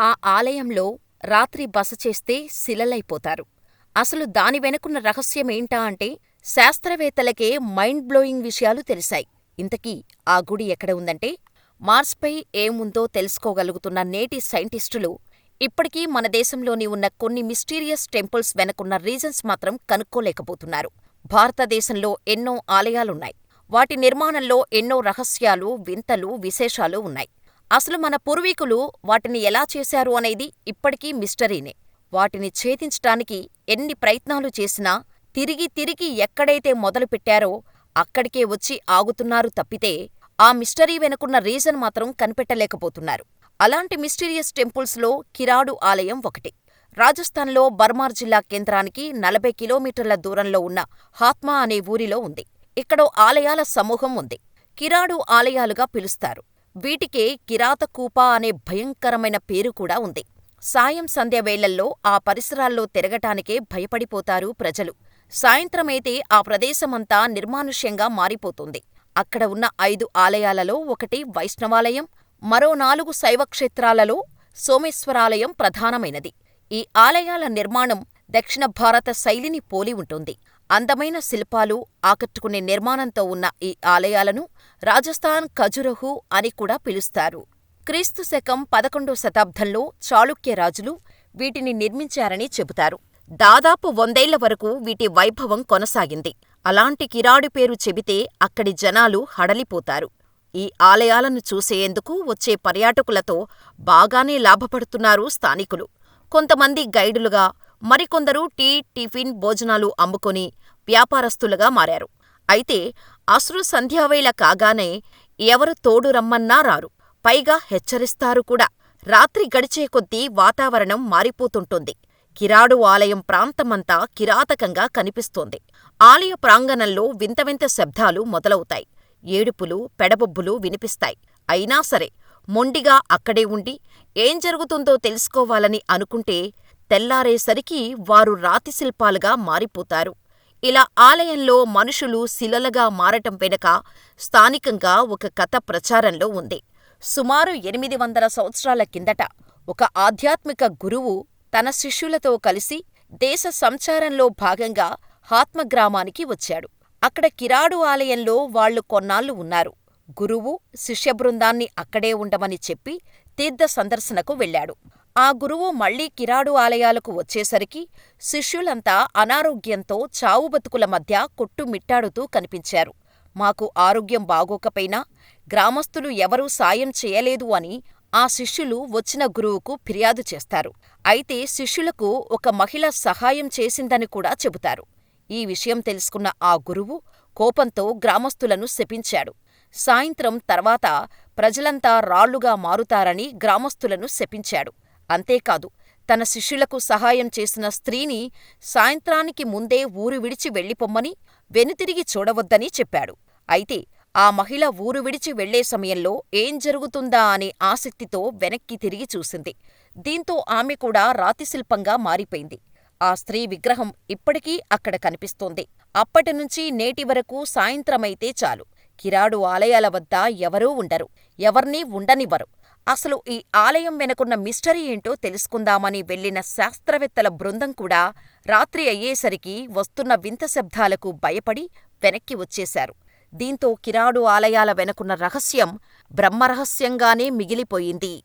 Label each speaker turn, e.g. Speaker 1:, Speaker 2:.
Speaker 1: ఆ ఆలయంలో రాత్రి బస చేస్తే శిలలైపోతారు. అసలు దాని వెనకున్న రహస్యమేంటా అంటే శాస్త్రవేత్తలకే మైండ్ బ్లోయింగ్ విషయాలు తెలిశాయి. ఇంతకీ ఆ గుడి ఎక్కడ ఉందంటే మార్స్పై ఏముందో తెలుసుకోగలుగుతున్న నేటి సైంటిస్టులు ఇప్పటికీ మన దేశంలోని ఉన్న కొన్ని మిస్టీరియస్ టెంపుల్స్ వెనకున్న రీజన్స్ మాత్రం కనుక్కోలేకపోతున్నారు. భారతదేశంలో ఎన్నో ఆలయాలున్నాయి. వాటి నిర్మాణంలో ఎన్నో రహస్యాలు, వింతలు, విశేషాలు ఉన్నాయి. అసలు మన పూర్వీకులు వాటిని ఎలా చేశారు అనేది ఇప్పటికీ మిస్టరీనే. వాటిని ఛేదించటానికి ఎన్ని ప్రయత్నాలు చేసినా తిరిగి తిరిగి ఎక్కడైతే మొదలుపెట్టారో అక్కడికే వచ్చి ఆగుతున్నారు తప్పితే ఆ మిస్టరీ వెనకున్న రీజన్ మాత్రం కనిపెట్టలేకపోతున్నారు. అలాంటి మిస్టీరియస్ టెంపుల్స్లో కిరాడు ఆలయం ఒకటి. రాజస్థాన్లో బర్మార్ జిల్లా కేంద్రానికి నలభై కిలోమీటర్ల దూరంలో ఉన్న హాత్మా అనే ఊరిలో ఉంది. ఇక్కడో ఆలయాల సమూహం ఉంది. కిరాడు ఆలయాలుగా పిలుస్తారు. వీటికే కిరాతకూప అనే భయంకరమైన పేరు కూడా ఉంది. సాయం సంధ్య వేళల్లో ఆ పరిసరాల్లో తిరగటానికే భయపడిపోతారు ప్రజలు. సాయంత్రమైతే ఆ ప్రదేశమంతా నిర్మానుష్యంగా మారిపోతుంది. అక్కడ ఉన్న ఐదు ఆలయాలలో ఒకటి వైష్ణవాలయం, మరో నాలుగు శైవక్షేత్రాలలో సోమేశ్వరాలయం ప్రధానమైనది. ఈ ఆలయాల నిర్మాణం దక్షిణ భారత శైలిని పోలి ఉంటుంది. అందమైన శిల్పాలు, ఆకట్టుకునే నిర్మాణంతో ఉన్న ఈ ఆలయాలను రాజస్థాన్ ఖజురహు అని కూడా పిలుస్తారు. క్రీస్తు శకం పదకొండో శతాబ్దంలో చాళుక్య రాజులు వీటిని నిర్మించారని చెబుతారు. దాదాపు వందేళ్ళ వరకు వీటి వైభవం కొనసాగింది. అలాంటి కిరాడి పేరు చెబితే అక్కడి జనాలు హడలిపోతారు. ఈ ఆలయాలను చూసేందుకు వచ్చే పర్యాటకులతో బాగానే లాభపడుతున్నారు స్థానికులు. కొంతమంది గైడులుగా, మరికొందరు టీ, టిఫిన్, భోజనాలు అమ్ముకొని వ్యాపారస్తులుగా మారారు. అయితే అశ్రు సంధ్యావేళ కాగానే ఎవరు తోడు రమ్మన్నా రారు. పైగా హెచ్చరిస్తారు కూడా. రాత్రి గడిచే కొద్దీ వాతావరణం మారిపోతుంటుంది. కిరాడు ఆలయం ప్రాంతమంతా కిరాతకంగా కనిపిస్తోంది. ఆలయ ప్రాంగణంలో వింత వింత శబ్దాలు మొదలవుతాయి. ఏడుపులు, పెడబొబ్బులు వినిపిస్తాయి. అయినా సరే మొండిగా అక్కడే ఉండి ఏం జరుగుతుందో తెలుసుకోవాలని అనుకుంటే తెల్లారేసరికి వారు రాతిశిల్పాలుగా మారిపోతారు. ఇలా ఆలయంలో మనుషులు శిలలుగా మారటం వెనక స్థానికంగా ఒక కథ ప్రచారంలో ఉంది. సుమారు ఎనిమిది వందల సంవత్సరాల కిందట ఒక ఆధ్యాత్మిక గురువు తన శిష్యులతో కలిసి దేశ సంచారంలో భాగంగా హాత్మ గ్రామానికి వచ్చాడు. అక్కడ కిరాడు ఆలయంలో వాళ్ళు కొన్నాళ్ళు ఉన్నారు. గురువు శిష్యబృందాన్ని అక్కడే ఉండమని చెప్పి తీర్థ సందర్శనకు వెళ్ళాడు. ఆ గురువు మళ్ళీ కిరాడు ఆలయాలకు వచ్చేసరికి శిష్యులంతా అనారోగ్యంతో చావుబతుకుల మధ్య కొట్టుమిట్టాడుతూ కనిపించారు. మాకు ఆరోగ్యం బాగోకపోయినా గ్రామస్తులు ఎవరూ సాయం చేయలేదు అని ఆ శిష్యులు వచ్చిన గురువుకు ఫిర్యాదు చేస్తారు. అయితే శిష్యులకు ఒక మహిళ సహాయం చేసిందని కూడా చెబుతారు. ఈ విషయం తెలుసుకున్న ఆ గురువు కోపంతో గ్రామస్తులను శపించాడు. సాయంత్రం తర్వాత ప్రజలంతా రాళ్ళుగా మారుతారని గ్రామస్తులను శపించాడు. అంతేకాదు తన శిష్యులకు సహాయం చేసిన స్త్రీని సాయంత్రానికి ముందే ఊరు విడిచి వెళ్ళిపొమ్మని, వెనుతిరిగి చూడవద్దని చెప్పాడు. అయితే ఆ మహిళ ఊరు విడిచి వెళ్ళే సమయంలో ఏం జరుగుతుందా అనే ఆసక్తితో వెనక్కి తిరిగి చూసింది. దీంతో ఆమె కూడా రాతిశిల్పంగా మారిపోయింది. ఆ స్త్రీ విగ్రహం ఇప్పటికీ అక్కడ కనిపిస్తోంది. అప్పటినుంచి నేటివరకూ సాయంత్రమైతే చాలు కిరాడు ఆలయాల వద్ద ఎవరూ ఉండరు. ఎవర్నీ ఉండనివ్వరు. అసలు ఈ ఆలయం వెనకున్న మిస్టరీ ఏంటో తెలుసుకుందామని వెళ్ళిన శాస్త్రవేత్తల బృందం కూడా రాత్రి అయ్యేసరికి వస్తున్న వింత శబ్దాలకు భయపడి వెనక్కి వచ్చేశారు. దీంతో కిరాడు ఆలయాల వెనకున్న రహస్యం బ్రహ్మరహస్యంగానే మిగిలిపోయింది.